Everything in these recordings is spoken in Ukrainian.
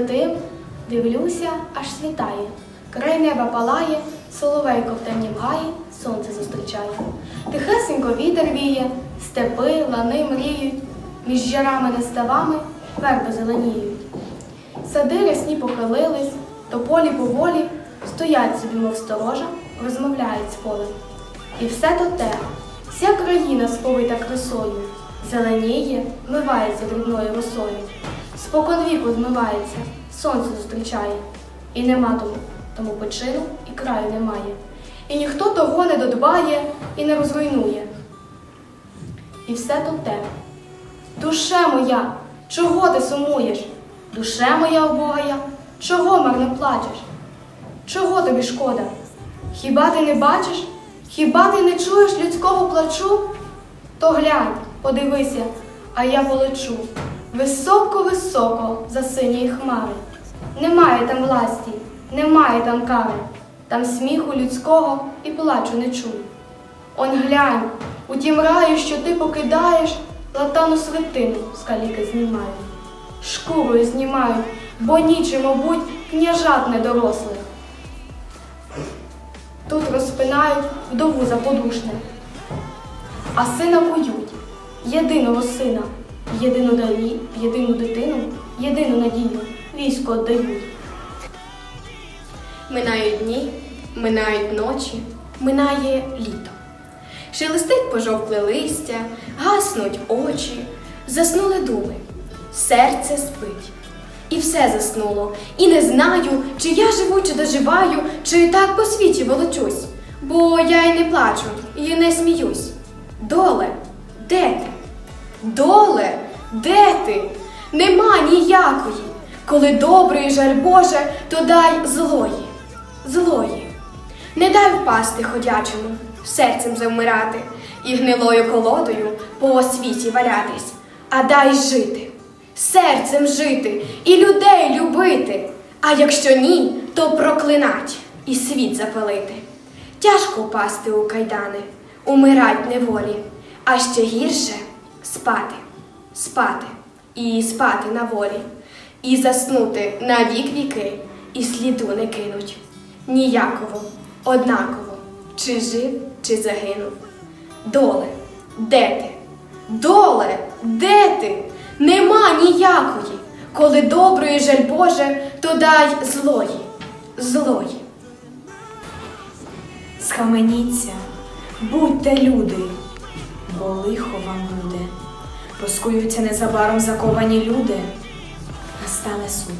тим дивлюся, аж світає. Край неба палає, соловейко в темнім гаї, сонце зустрічає. Тихесенько вітер віє, степи, лани мріють, між ярами неставами верби зеленіють. Сади рясні похилились, тополі поволі стоять собі, мов сторожа, розмовляють з полем. І все то те, вся країна сповита красою, зеленіє, вмивається дрібною росою. Спокон віку змивається, сонце зустрічає, і нема тому, тому почину і краю немає. І ніхто того не додбає і не розруйнує. І все то те. Душе моя, чого ти сумуєш? Душе моя обогая, чого марно плачеш? Чого тобі шкода? Хіба ти не бачиш? Хіба ти не чуєш людського плачу? То глянь, подивися, а я полечу. Високо-високо за синьої хмари. Немає там власті, немає там кари, там сміху людського і плачу не чую. Он глянь, у тім раю, що ти покидаєш, латану свитину з каліки знімають. Шкурою знімають, бо нічі, мабуть, княжат недорослих. Тут розпинають вдову заподушне, а сина кують, єдиного сина, єдину далі, єдину дитину, єдину надію військо віддають. Минають дні, минають ночі, минає літо. Шелестить пожовкле листя, гаснуть очі, заснули думи, серце спить. І все заснуло, і не знаю, чи я живу, чи доживаю, чи так по світі волочусь, бо я й не плачу, і не сміюсь. Доле, де ти? Доле, де ти? Нема ніякої. Коли добрий жаль Боже, то дай злої, злої. Не дай впасти ходячому, серцем завмирати і гнилою колодою по світі валятись, а дай жити, серцем жити і людей любити. А якщо ні, то проклинать і світ запалити. Тяжко впасти у кайдани, умирать неволі, а ще гірше спати, спати і спати на волі, і заснути на вік віки, і сліду не кинуть. Ніяково, однаково, чи жив, чи загинув. Доле, де ти? Доле, де ти? Нема ніякої. Коли доброї жаль Боже, то дай злої, злої. Схаменіться, будьте люди, бо лихо вам буде. Розкуються незабаром заковані люди. Настане суд.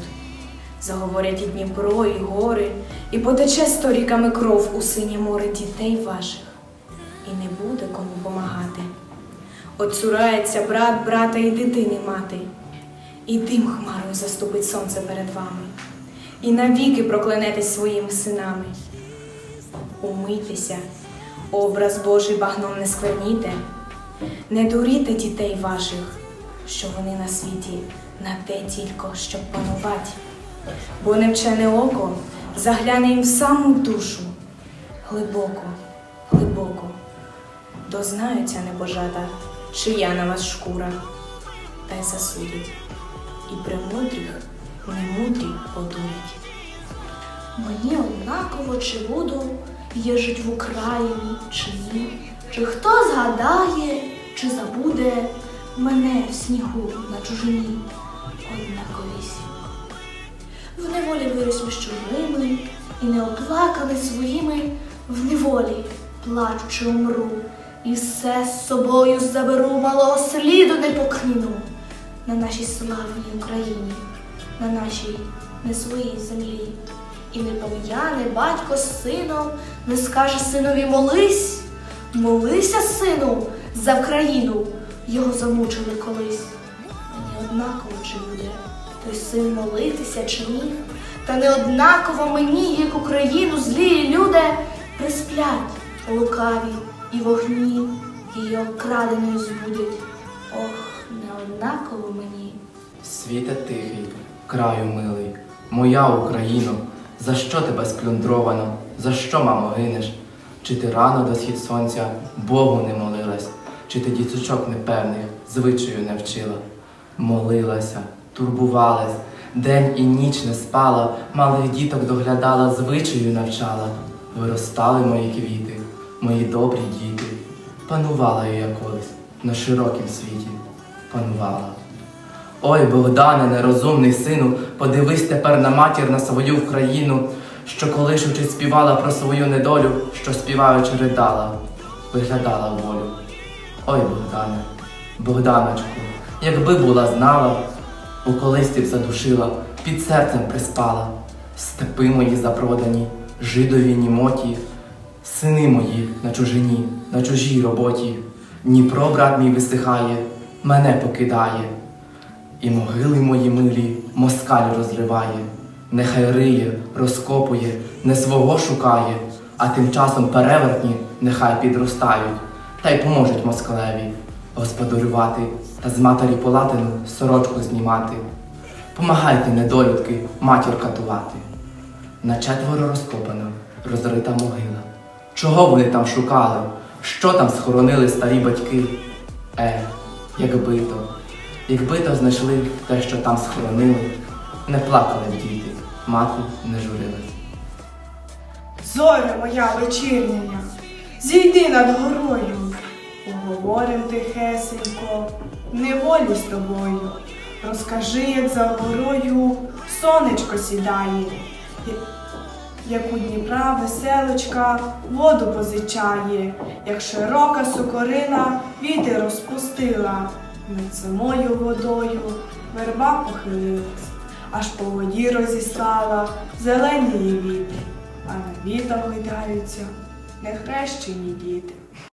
Заговорять і Дніпро, і гори, і потече сторіками кров у синє море дітей ваших, і не буде кому помагати. Отцурається брат, брата і дитини мати, і дим хмарою заступить сонце перед вами, і навіки проклянетесь своїми синами. Умийтеся, образ Божий багном не скверніте, не дуріте дітей ваших, що вони на світі на те тільки, щоб панувати, бо невчене око загляне їм в саму душу, глибоко, глибоко, дознаються небожата, чия на вас шкура, та й засудять, і премудрих немудрі подурять. Мені однаково, чи буду я жить в Україні, чи ні, чи хто згадає, чи забуде мене в снігу на чужині однаковісінько. В неволі виріс між чужими, і не оплакали своїми в неволі, плачучи умру, і все з собою заберу, малого сліду не покину на нашій славній Україні, на нашій не своїй землі. І не пом'яне батько з сином, не скаже синові молись, молися, сину, за Вкраїну, його замучили колись. Мені однаково чи буде той син молитися чи ні, та не однаково мені, як Україну, злі люди присплять лукаві і вогні, її окраденою збудять. Ох, не однаково мені. Світе тихий, краю милий, моя Україно, за що тебе сплюндровано, за що, мамо, гинеш? Чи ти рано до схід сонця Богу не молилась, чи ти діточок непевних звичаю не вчила? Молилася, турбувалась, день і ніч не спала, малих діток доглядала, звичаю навчала. Виростали мої квіти, мої добрі діти. Панувала я колись на широкім світі, панувала. Ой, Богдане, нерозумний сину, подивись тепер на матір на свою Вкраїну, що колишучи співала про свою недолю, що співаючи ридала, виглядала волю. Ой, Богдане, Богданочку, якби була знала, у задушила, під серцем приспала, степи мої запродані, жидові німоті, сини мої на чужині, на чужій роботі, Дніпро, брат мій висихає, мене покидає. І могили мої милі москаль розриває, нехай риє, розкопує, не свого шукає, а тим часом перевертні нехай підростають, та й поможуть москалеві господарювати та з матері полатину сорочку знімати. Помагайте, недолюдки, матір катувати. На четверо розкопана, розрита могила. Чого вони там шукали? Що там схоронили старі батьки? Е, якби то, якби то знайшли те, що там схоронили, не плакали діти, мати не журилась. Зоря моя вечірня, зійди над горою, поговорим тихесенько, неволі з тобою. Розкажи, як за горою сонечко сідає, як у Дніпра веселочка воду позичає, як широка сукорина вітер розпустила, над самою водою верба похилилась, аж по воді розіслала зелені її вітри, а на вітах гойдаються нехрещені діти.